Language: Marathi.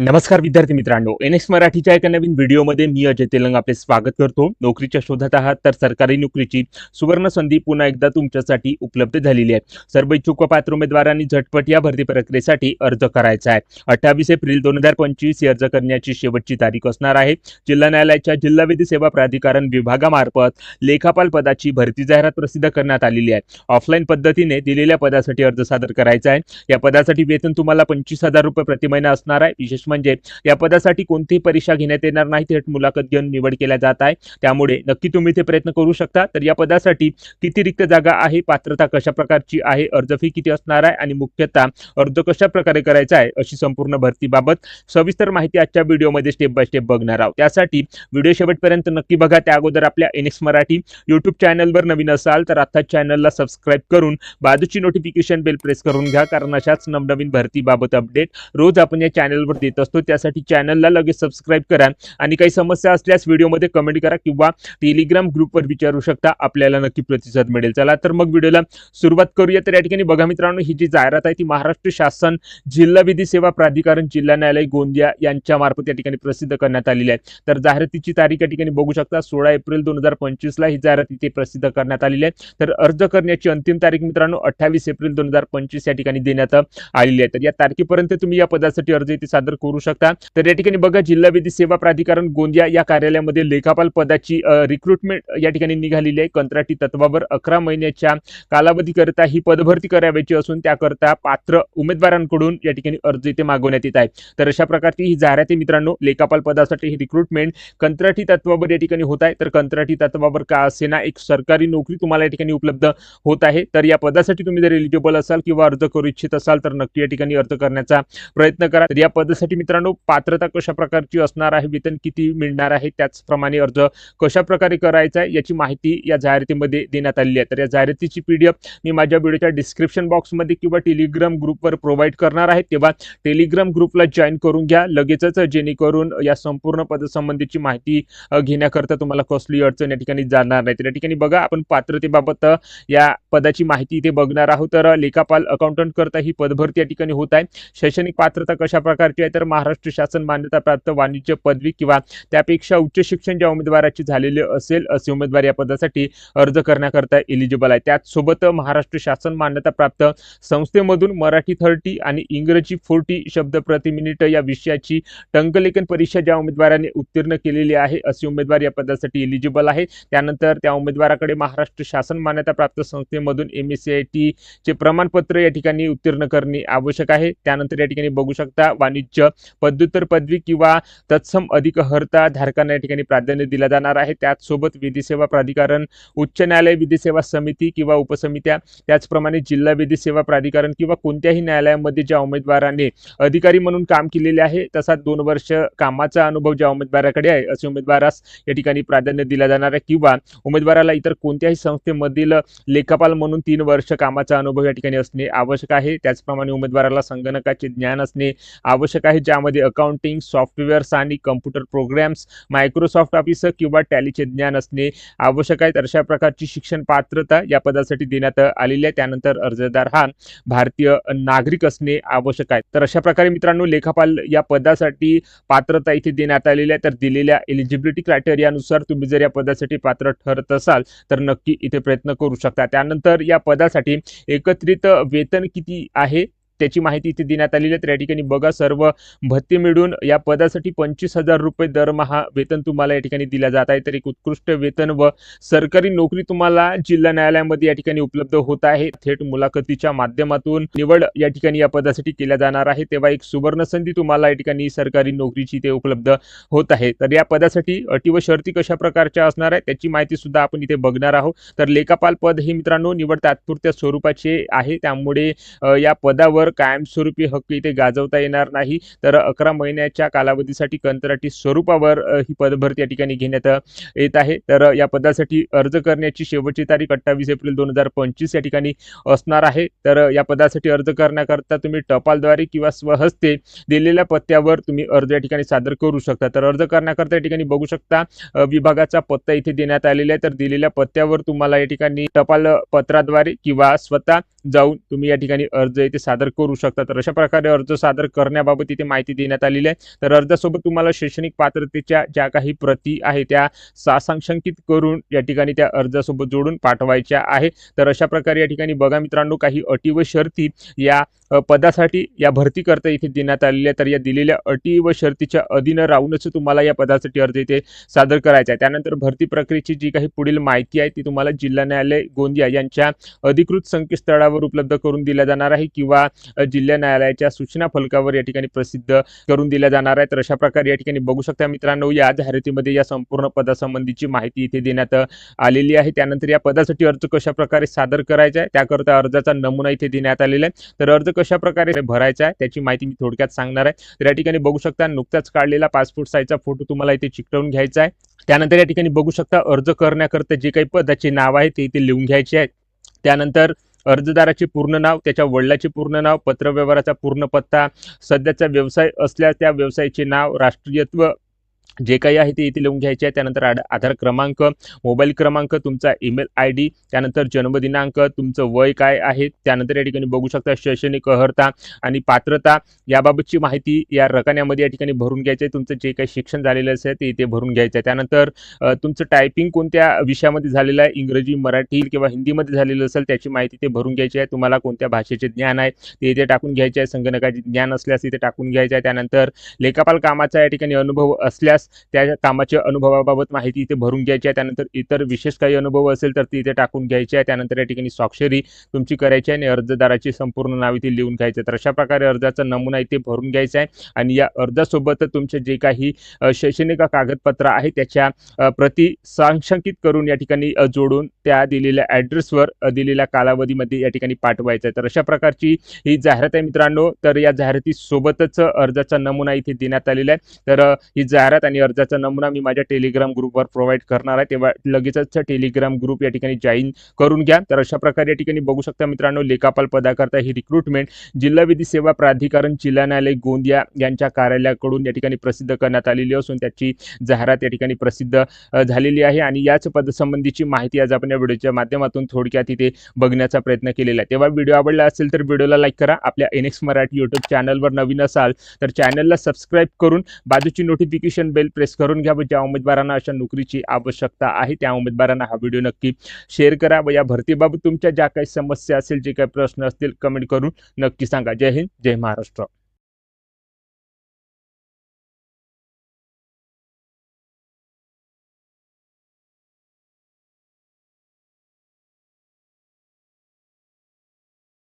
नमस्कार विद्यार्थी मित्रांनो. एन एस मराठीच्या एका नवीन व्हिडिओमध्ये मी अजय तेलंग आपले स्वागत करतो. नोकरीच्या शोधात आहात तर सरकारी नोकरीची सुवर्ण संधी पुन्हा एकदा तुमच्यासाठी उपलब्ध झालेली आहे. सर्व इच्छुक व पात्र उमेदवारांनी झटपट या भरती प्रक्रियेसाठी अर्ज करायचा आहे. अठ्ठावीस एप्रिल दोन हजार पंचवीस ही अर्ज करण्याची शेवटची तारीख असणार आहे. जिल्हा न्यायालयाच्या जिल्हा विधी सेवा प्राधिकरण विभागामार्फत लेखापाल पदाची भरती जाहिरात प्रसिद्ध करण्यात आलेली आहे. ऑफलाईन पद्धतीने दिलेल्या पदासाठी अर्ज सादर करायचा आहे. या पदासाठी वेतन तुम्हाला पंचवीस हजार रुपये प्रति महिना असणार आहे. विशेष म्हणजे या पदासाठी कोणतीही परीक्षा घेण्यात येणार नाही. थेट मुलाखत घेऊन निवड केल्या जात आहे. त्यामुळे नक्की तुम्ही ते प्रयत्न करू शकता. तर या पदासाठी किती रिक्त जागा आहे? पात्रता कशा प्रकारची आहे? अर्ज फी किती असणार आहे? आणि मुख्यतः अर्ज कशा प्रकारे करायचा आहे? अशी संपूर्ण भरतीबाबत सविस्तर माहिती आजच्या व्हिडिओमध्ये स्टेप बाय स्टेप बघणार आहोत. त्यासाठी व्हिडिओ शेवटपर्यंत नक्की बघा. त्या अगोदर आपल्या एनएक्स मराठी युट्यूब चॅनलवर नवीन असाल तर आता चॅनलला सबस्क्राईब करून बाजूची नोटिफिकेशन बेल प्रेस करून घ्या. कारण अशाच नवनवीन भरतीबाबत अपडेट रोज आपण या चॅनलवर देत असतो. त्यासाठी चॅनलला लगेच सबस्क्राईब करा आणि काही समस्या असल्यास व्हिडिओमध्ये कमेंट करा किंवा टेलिग्राम ग्रुपवर विचारू शकता. आपल्याला नक्की प्रतिसाद मिळेल. चला तर मग व्हिडिओला सुरुवात करूया तर या ठिकाणी बघा मित्रांनो ही जी जाहिरात आहे ती महाराष्ट्र शासन जिल्हा विधी सेवा प्राधिकरण जिल्हा न्यायालय गोंदिया यांच्या मार्फत या ठिकाणी प्रसिद्ध करण्यात आलेली आहे. तर जाहिरातीची तारीख या ठिकाणी बघू शकता. सोळा एप्रिल दोन हजार पंचवीसला ही जाहिरात इथे प्रसिद्ध करण्यात आलेली आहे. तर अर्ज करण्याची अंतिम तारीख मित्रांनो अठ्ठावीस एप्रिल दोन हजार पंचवीस या ठिकाणी देण्यात आलेली आहे. तर या तारखेपर्यंत तुम्ही या पदासाठी अर्ज इथे सादर करू शकता. तर या ठिकाणी बघा जिल्हा विधी सेवा प्राधिकरण गोंदिया या कार्यालयामध्ये लेखापाल पदाची रिक्रुटमेंट या ठिकाणी निघालेली आहे. कंत्राटी तत्वावर अकरा महिन्याच्या कालावधीकरिता ही पदभरती करावयाची असून त्याकरता पात्र उमेदवारांकडून या ठिकाणी अर्ज इथे मागवण्यात येत आहे. तर अशा प्रकारची ही जाहिरात आहे मित्रांनो लेखापाल पदासाठी ही रिक्रुटमेंट कंत्राटी तत्वावर या ठिकाणी होत आहे. तर कंत्राटी तत्वावर का असेना एक सरकारी नोकरी तुम्हाला या ठिकाणी उपलब्ध होत आहे. तर या पदासाठी तुम्ही जर एलिजिबल असाल किंवा अर्ज करू इच्छित असाल तर नक्की या ठिकाणी अर्ज करण्याचा प्रयत्न करा. तर या पदासाठी मित्रांनो पात्रता कशा प्रकारची असणार आहे वेतन किती मिळणार आहे त्याचप्रमाणे अर्ज कशा प्रकारे करायचा आहे याची माहिती या जाहिरातीमध्ये देण्यात आलेली आहे. तर या जाहिरातीची पीडीएफ मी माझ्या व्हिडिओच्या डिस्क्रिप्शन बॉक्समध्ये किंवा टेलिग्राम ग्रुपवर प्रोव्हाइड करणार आहे. तेव्हा टेलिग्राम ग्रुपला जॉईन करून घ्या. लगेचच जेणेकरून या संपूर्ण पदसंबंधीची माहिती घेण्याकरता तुम्हाला कसली अडचण या ठिकाणी जाणार नाही. तर या ठिकाणी बघा आपण पात्रतेबाबत या पदाची माहिती इथे बघणार आहोत. तर लेखापाल अकाउंटंट करता ही पदभरती या ठिकाणी होत आहे. शैक्षणिक पात्रता कशा प्रकारची आहे तर महाराष्ट्र शासन मान्यताप्राप्त वाणिज्य पदवी किंवा त्यापेक्षा उच्च शिक्षण ज्या उमेदवाराची झालेले असेल असे उमेदवार या पदासाठी अर्ज करण्याकरता एलिजिबल आहे. त्याचसोबत महाराष्ट्र शासन मान्यता प्राप्त संस्थेमधून मराठी थर्टी आणि इंग्रजी फोर्टी शब्द प्रति मिनिट या विषयाची टंकलेखन परीक्षा ज्या उमेदवाराने उत्तीर्ण केलेली आहे असे उमेदवार या पदासाठी एलिजिबल आहे. त्यानंतर त्या उमेदवाराकडे महाराष्ट्र शासन मान्यता प्राप्त संस्थेमधून M S C I T चे प्रमाणपत्र या ठिकाणी उत्तीर्ण करणे आवश्यक आहे. त्यानंतर या ठिकाणी बघू शकता वाणिज्य पदव्युत्तर पदवी किंवा तत्सम अधिक हर्ता धारकांना या ठिकाणी प्राधान्य दिला जाणार आहे. त्याचसोबत विधी सेवा प्राधिकरण उच्च न्यायालय विधी सेवा समिती किंवा उपसमित्या त्याचप्रमाणे जिल्हा विधी सेवा प्राधिकरण किंवा कोणत्याही न्यायालयामध्ये ज्या उमेदवाराने अधिकारी म्हणून काम केलेले आहे तसा दोन वर्ष कामाचा अनुभव ज्या उमेदवाराकडे आहे असे उमेदवारास या ठिकाणी प्राधान्य दिला जाणार आहे. किंवा उमेदवाराला इतर कोणत्याही संस्थेमधील लेखापाल म्हणून तीन वर्ष कामाचा अनुभव या ठिकाणी असणे आवश्यक आहे. त्याचप्रमाणे उमेदवाराला संगणकाचे ज्ञान असणे आवश्यक आहे. ज्यामध्ये अकाउंटिंग सॉफ्टवेअर्स आणि कम्प्युटर प्रोग्राम्स मायक्रोसॉफ्ट ऑफिस किंवा टॅलीचे ज्ञान असणे आवश्यक आहे तर अशा प्रकारची शिक्षण पात्रता या पदासाठी देण्यात आलेली आहे. त्यानंतर अर्जदार हा भारतीय नागरिक असणे आवश्यक आहे. तर अशा प्रकारे मित्रांनो लेखापाल या पदासाठी पात्रता इथे देण्यात आलेली आहे. तर दिलेल्या एलिजिबिलिटी क्रायटेरियानुसार तुम्ही जर या पदासाठी पात्र ठरत असाल तर नक्की इथे प्रयत्न करू शकता. त्यानंतर या पदासाठी एकत्रित वेतन किती आहे? त्याची माहिती इथे देण्यात आलेली आहे. तर या ठिकाणी बघा सर्व भत्ते मिळून या पदासाठी पंचवीस हजार रुपये दरमहा वेतन तुम्हाला या ठिकाणी दिल्या जात आहे. तर एक उत्कृष्ट वेतन व सरकारी नोकरी तुम्हाला जिल्हा न्यायालयामध्ये या ठिकाणी उपलब्ध होत आहे. थेट मुलाखतीच्या माध्यमातून निवड या ठिकाणी या पदासाठी केल्या जाणार आहे. तेव्हा एक सुवर्ण संधी तुम्हाला या ठिकाणी सरकारी नोकरीची ते उपलब्ध होत आहे. तर या पदासाठी अटी व शर्ती कशा प्रकारच्या असणार आहे त्याची माहिती सुद्धा आपण इथे बघणार आहोत. तर लेखापाल पद हे मित्रांनो निवड तात्पुरत्या स्वरूपाचे आहे. त्यामुळे या पदावर कायमस्वरूपी हक्क इथे गाजवता येणार नाही तर अकरा महिन्याच्या कालावधीसाठी कंत्राटी स्वरूपावर ही पदभरती या ठिकाणी घेण्यात येत आहे. तर या पदासाठी अर्ज करण्याची शेवटची तारीख अठ्ठावीस एप्रिल दोन हजार पंचवीस या ठिकाणी असणार आहे. तर या पदासाठी अर्ज करण्याकरता तुम्ही टपालद्वारे किंवा स्वहस्ते दिलेल्या पत्त्यावर तुम्ही अर्ज या ठिकाणी सादर करू शकता. तर अर्ज करण्याकरता या ठिकाणी बघू शकता विभागाचा पत्ता इथे देण्यात आलेला आहे. तर दिलेल्या पत्त्यावर तुम्हाला या ठिकाणी टपाल पत्राद्वारे किंवा स्वतः जाऊन तुम्ही या ठिकाणी अर्ज इथे सादर करू शकता. तर अशा प्रकारे अर्ज सादर करण्याबाबत इथे माहिती देण्यात आलेली आहे. तर अर्जासोबत तुम्हाला शैक्षणिक पात्रतेच्या ज्या काही प्रती आहे त्या सासांशंकित करून या ठिकाणी त्या अर्जासोबत जोडून पाठवायच्या आहे तर अशा प्रकारे या ठिकाणी बघा मित्रांनो काही अटी व शर्ती या पदासाठी या भरती करता इथे देण्यात आलेल्या तर या दिलेल्या अटी व शर्तीच्या अधीन राहूनच तुम्हाला या पदासाठी अर्ज इथे सादर करायचा आहे. त्यानंतर भरती प्रक्रियेची जी काही पुढील माहिती आहे ती तुम्हाला जिल्हा न्यायालय गोंदिया यांच्या अधिकृत संकेतस्थळावर उपलब्ध करून दिल्या जाणार आहे किंवा जिल्हा न्यायालयाच्या सूचना फलकावर या ठिकाणी प्रसिद्ध करून दिल्या जाणार आहे तर अशा प्रकारे या ठिकाणी बघू शकता मित्रांनो या जाहिरातीमध्ये या संपूर्ण पदासंबंधीची माहिती इथे देण्यात आलेली आहे. त्यानंतर या पदासाठी अर्ज कशा प्रकारे सादर करायचा आहे त्याकरता अर्जाचा नमुना इथे देण्यात आलेला आहे. तर अर्ज कशा प्रकारे भरायचा आहे त्याची माहिती मी थोडक्यात सांगणार आहे. तर या ठिकाणी बघू शकता नुकताच काढलेला पासपोर्ट साईजचा फोटो तुम्हाला इथे चिकटवून घ्यायचा आहे. त्यानंतर या ठिकाणी बघू शकता अर्ज करण्याकरता जे काही पदाचे नाव आहे ते इथे लिहून घ्यायचे आहे त्यानंतर अर्जदाराचे पूर्ण नाव त्याच्या वडिलाचे पूर्ण नाव पत्रव्यवहाराचा पूर्ण पत्ता सध्याचा व्यवसाय असल्यास त्या व्यवसायाचे नाव राष्ट्रीयत्व जे काही आहे ते इथे लिहून घ्यायचे आहे. त्यानंतर आड- आधार क्रमांक मोबाईल क्रमांक तुमचा ईमेल आय डी त्यानंतर जन्मदिनांक तुमचं वय काय आहे त्यानंतर या ठिकाणी बघू शकता शैक्षणिक अर्हता आणि पात्रता. याबाबतची माहिती या रकान्यामध्ये या ठिकाणी भरून घ्यायची आहे. तुमचं जे काही शिक्षण झालेलं असेल ते इथे भरून घ्यायचं आहे. त्यानंतर तुमचं टायपिंग कोणत्या विषयामध्ये झालेलं आहे? इंग्रजी मराठी किंवा हिंदीमध्ये झालेलं असेल त्याची माहिती ते भरून घ्यायची आहे. तुम्हाला कोणत्या भाषेचे ज्ञान आहे ते इथे टाकून घ्यायचे आहे. संगणकाचे ज्ञान असल्यास इथे टाकून घ्यायचे आहे. त्यानंतर लेखापाल कामाचा या ठिकाणी अनुभव असल्यास त्या कामाच्या अनुभवाबाबत माहिती इथे भरून घ्यायची आहे. त्यानंतर इतर विशेष काही अनुभव असेल तर ती इथे टाकून घ्यायची आहे. त्यानंतर या ठिकाणी स्वाक्षरी तुमची करायची आहे आणि अर्जदाराची संपूर्ण नाव इथे लिहून घ्यायचं तर अशा प्रकारे अर्जाचा नमुना इथे भरून घ्यायचा आहे. आणि या अर्जासोबत तुमचे जे काही शैक्षणिक कागदपत्र आहे त्याच्या प्रति सांशंकित करून या ठिकाणी जोडून त्या दिलेल्या ॲड्रेसवर दिलेल्या कालावधीमध्ये या ठिकाणी पाठवायचं आहे. तर अशा प्रकारची ही जाहिरात आहे मित्रांनो. तर या जाहिरातीसोबतच अर्जाचा नमुना इथे देण्यात आलेला आहे. तर ही जाहिरात आणि अर्जाचा नमुना मी माझ्या टेलिग्राम ग्रुपवर प्रोव्हाइड करणार आहे. तेव्हा लगेचच टेलिग्राम ग्रुप या ठिकाणी जॉईन करून घ्या. तर अशा प्रकारे या ठिकाणी बघू शकता मित्रांनो लेखापाल पदाकरता ही रिक्रुटमेंट जिल्हा विधी सेवा प्राधिकरण जिल्हा न्यायालय गोंदिया यांच्या कार्यालयाकडून या ठिकाणी प्रसिद्ध करण्यात आलेली असून त्याची जाहिरात या ठिकाणी प्रसिद्ध झालेली आहे. आणि याच पदसंबंधीची माहिती आज आपण या व्हिडिओच्या माध्यमातून थोडक्यात इथे बघण्याचा प्रयत्न केलेला आहे. तेव्हा व्हिडिओ आवडला असेल तर व्हिडिओला लाईक करा. आपल्या एनेक्स मराठी यूट्यूब चॅनलवर नवीन असाल तर चॅनलला सबस्क्राईब करून बाजूची नोटिफिकेशन बेल प्रेस करून घ्या व ज्या उमेदवारांना अशा नोकरीची आवश्यकता आहे त्या उमेदवारांना हा व्हिडिओ नक्की शेअर करा व या भरतीबाबत तुमच्या ज्या काही समस्या असेल जे काही प्रश्न असतील कमेंट करून नक्की सांगा. जय हिंद जय महाराष्ट्र.